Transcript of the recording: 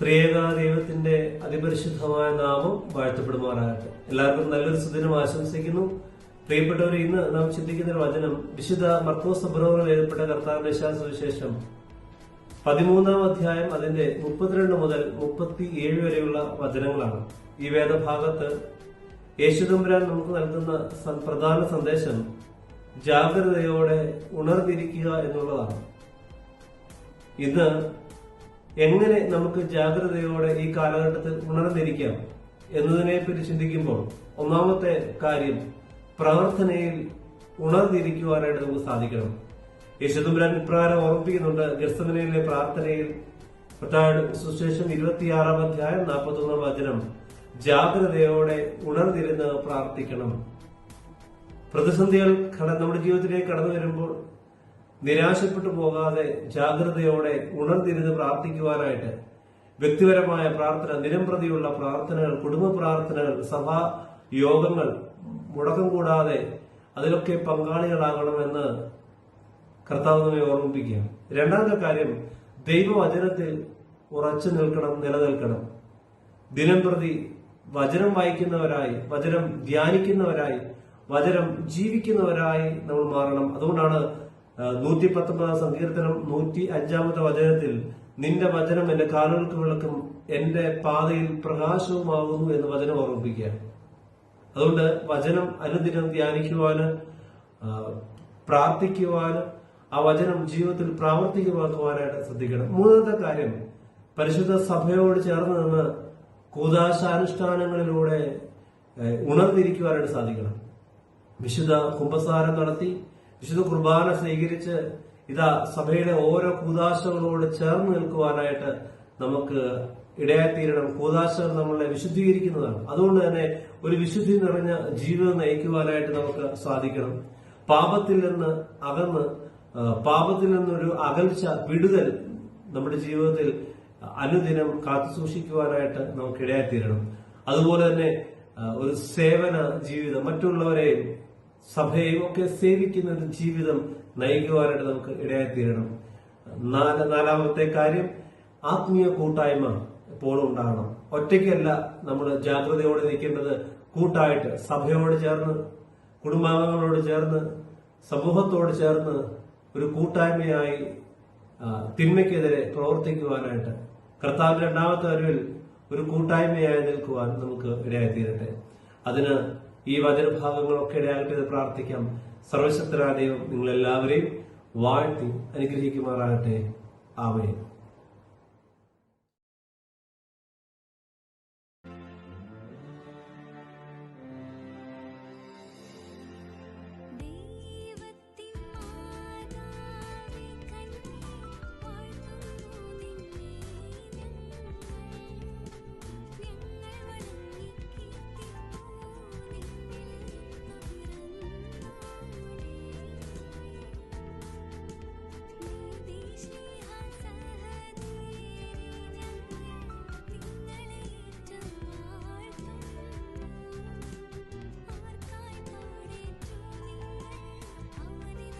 ത്രിയേക ദൈവത്തിന്റെ അതിപരിശുദ്ധമായ നാമം വാഴ്ത്തപ്പെടുമാറാകട്ടെ. എല്ലാവർക്കും നല്ലൊരു സുദിനം ആശംസിക്കുന്നു. പ്രിയപ്പെട്ടവർ ഇന്ന് നാം ചിന്തിക്കുന്ന ഒരു വചനം വിശുദ്ധ മർക്കോസ് സബ്രോറിൽ എഴുതപ്പെട്ട കർത്താവിന്റെ സുവിശേഷം പതിമൂന്നാം അധ്യായം അതിന്റെ മുപ്പത്തിരണ്ട് മുതൽ മുപ്പത്തി ഏഴ് വരെയുള്ള വചനങ്ങളാണ്. ഈ വേദഭാഗത്ത് യേശുദമ്പുരാൻ നമുക്ക് നൽകുന്ന പ്രധാന സന്ദേശം ജാഗ്രതയോടെ ഉണർന്നിരിക്കുക എന്നുള്ളതാണ്. ഇന്ന് എങ്ങനെ നമുക്ക് ജാഗ്രതയോടെ ഈ കാലഘട്ടത്തിൽ ഉണർന്നിരിക്കാം എന്നതിനെ പറ്റി ചിന്തിക്കുമ്പോൾ ഒന്നാമത്തെ കാര്യം പ്രാർത്ഥനയിൽ ഉണർന്നിരിക്കുവാനായിട്ട് നമുക്ക് സാധിക്കണം. യേശുദുംബരാൻ ഇപ്രകാരം ഓർമ്മിപ്പിക്കുന്നുണ്ട്. ഗസ്തമനയിലെ പ്രാർത്ഥനയിൽ സുശേഷം ഇരുപത്തിയാറാം അധ്യായം നാൽപ്പത്തി ഒന്നാം വചനം ജാഗ്രതയോടെ ഉണർന്നിരുന്ന് പ്രാർത്ഥിക്കണം. പ്രതിസന്ധികൾ നമ്മുടെ ജീവിതത്തിലേക്ക് കടന്നു വരുമ്പോൾ നിരാശപ്പെട്ടു പോകാതെ ജാഗ്രതയോടെ ഉണർന്നിരുന്ന് പ്രാർത്ഥിക്കുവാനായിട്ട് വ്യക്തിപരമായ പ്രാർത്ഥന നിരംപ്രതിയുള്ള പ്രാർത്ഥനകൾ കുടുംബ പ്രാർത്ഥനകൾ സഭാ യോഗങ്ങൾ മുടക്കം കൂടാതെ അതിലൊക്കെ പങ്കാളികളാകണമെന്ന് കർത്താവ് നമ്മെ ഓർമ്മിപ്പിക്കുക രണ്ടാമത്തെ കാര്യം ദൈവവചനത്തിൽ ഉറച്ചു നിൽക്കണം നിലനിൽക്കണം. ദിനം പ്രതി വചനം വായിക്കുന്നവരായി വചനം ധ്യാനിക്കുന്നവരായി വചനം ജീവിക്കുന്നവരായി നമ്മൾ മാറണം. അതുകൊണ്ടാണ് നൂറ്റി പത്തൊമ്പതാം സങ്കീർത്തനം നൂറ്റി അഞ്ചാമത്തെ വചനത്തിൽ നിന്റെ വചനം എന്റെ കാലുകൾക്ക് വിളക്കും എന്റെ പാതയിൽ പ്രകാശവുമാകുന്നു എന്ന് വചനം ഓർമ്മിപ്പിക്കുക. അതുകൊണ്ട് വചനം അനുദിനം ധ്യാനിക്കുവാന് പ്രാർത്ഥിക്കുവാന് ആ വചനം ജീവിതത്തിൽ പ്രാവർത്തികമാക്കുവാനായിട്ട് ശ്രദ്ധിക്കണം. മൂന്നാമത്തെ കാര്യം പരിശുദ്ധ സഭയോട് ചേർന്ന് നിന്ന് കൂതാശാനുഷ്ഠാനങ്ങളിലൂടെ ഉണർന്നിരിക്കുവാനായിട്ട് സാധിക്കണം. വിശുദ്ധ കുംഭസാരം നടത്തി വിശുദ്ധ കുർബാന സ്വീകരിച്ച് ഇതാ സഭയുടെ ഓരോ കൂതാശകളോട് ചേർന്ന് നിൽക്കുവാനായിട്ട് നമുക്ക് ഇടയായിത്തീരണം. കൂതാശകൾ നമ്മളെ വിശുദ്ധീകരിക്കുന്നതാണ്. അതുകൊണ്ട് തന്നെ ഒരു വിശുദ്ധി നിറഞ്ഞ ജീവിതം നയിക്കുവാനായിട്ട് നമുക്ക് സാധിക്കണം. പാപത്തിൽ നിന്ന് അകന്ന് പാപത്തിൽ നിന്നൊരു അകൽച്ച വിടുതൽ നമ്മുടെ ജീവിതത്തിൽ അനുദിനം കാത്തു സൂക്ഷിക്കുവാനായിട്ട് നമുക്ക് ഇടയായിത്തീരണം. അതുപോലെ തന്നെ ഒരു സേവന ജീവിതം മറ്റുള്ളവരെയും സഭയെയും ഒക്കെ സേവിക്കുന്ന ഒരു ജീവിതം നയിക്കുവാനായിട്ട് നമുക്ക് ഇടയായിത്തീരണം നാല് നാലാമത്തെ കാര്യം ആത്മീയ കൂട്ടായ്മ എപ്പോഴും ഉണ്ടാകണം. ഒറ്റയ്ക്കല്ല നമ്മൾ ജാഗ്രതയോടെ നിൽക്കേണ്ടത് കൂട്ടായിട്ട് സഭയോട് ചേർന്ന് കുടുംബാംഗങ്ങളോട് ചേർന്ന് സമൂഹത്തോട് ചേർന്ന് ഒരു കൂട്ടായ്മയായി തിന്മയ്ക്കെതിരെ പ്രവർത്തിക്കുവാനായിട്ട് കർത്താവിന്റെ രണ്ടാമത്തെ വരവിൽ ഒരു കൂട്ടായ്മയായി നിൽക്കുവാൻ നമുക്ക് ഇടയായിത്തീരട്ടെ അതിന് ഈ വചനഭാഗങ്ങളൊക്കെ ഇടയാകട്ടെ പ്രാർത്ഥിക്കാം. സർവശക്തരായ ദൈവം നിങ്ങളെല്ലാവരെയും വാഴ്ത്തി അനുഗ്രഹിക്കുമാറാകട്ടെ. ആമേൻ.